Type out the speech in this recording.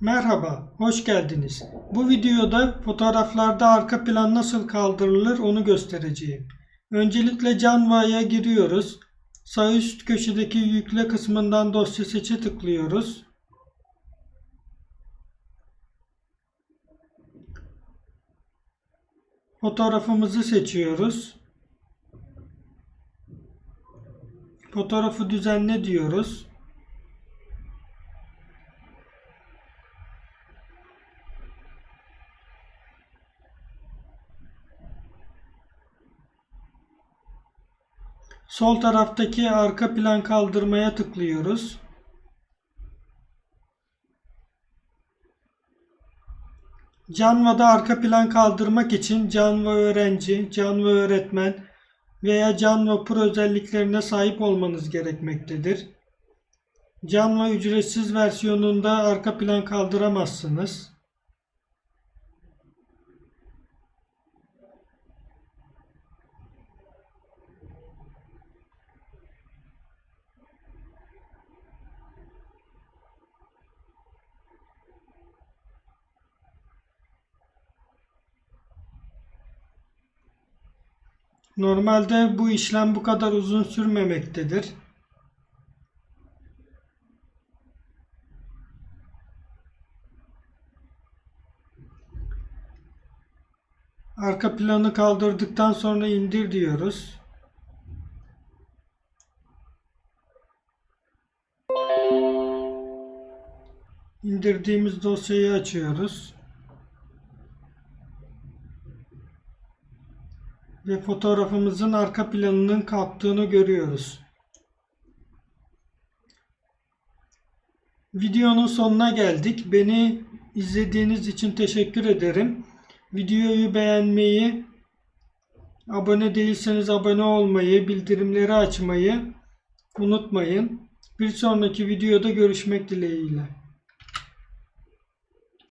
Merhaba, hoş geldiniz. Bu videoda fotoğraflarda arka plan nasıl kaldırılır onu göstereceğim. Öncelikle Canva'ya giriyoruz. Sağ üst köşedeki yükle kısmından dosya seçe tıklıyoruz. Fotoğrafımızı seçiyoruz. Fotoğrafı düzenle diyoruz. Sol taraftaki arka plan kaldırmaya tıklıyoruz. Canva'da arka plan kaldırmak için Canva öğrenci, Canva öğretmen veya Canva Pro özelliklerine sahip olmanız gerekmektedir. Canva ücretsiz versiyonunda arka plan kaldıramazsınız. Normalde bu işlem bu kadar uzun sürmemektedir. Arka planı kaldırdıktan sonra indir diyoruz. İndirdiğimiz dosyayı açıyoruz. Ve fotoğrafımızın arka planının kalktığını görüyoruz. Videonun sonuna geldik. Beni izlediğiniz için teşekkür ederim. Videoyu beğenmeyi, abone değilseniz abone olmayı, bildirimleri açmayı unutmayın. Bir sonraki videoda görüşmek dileğiyle.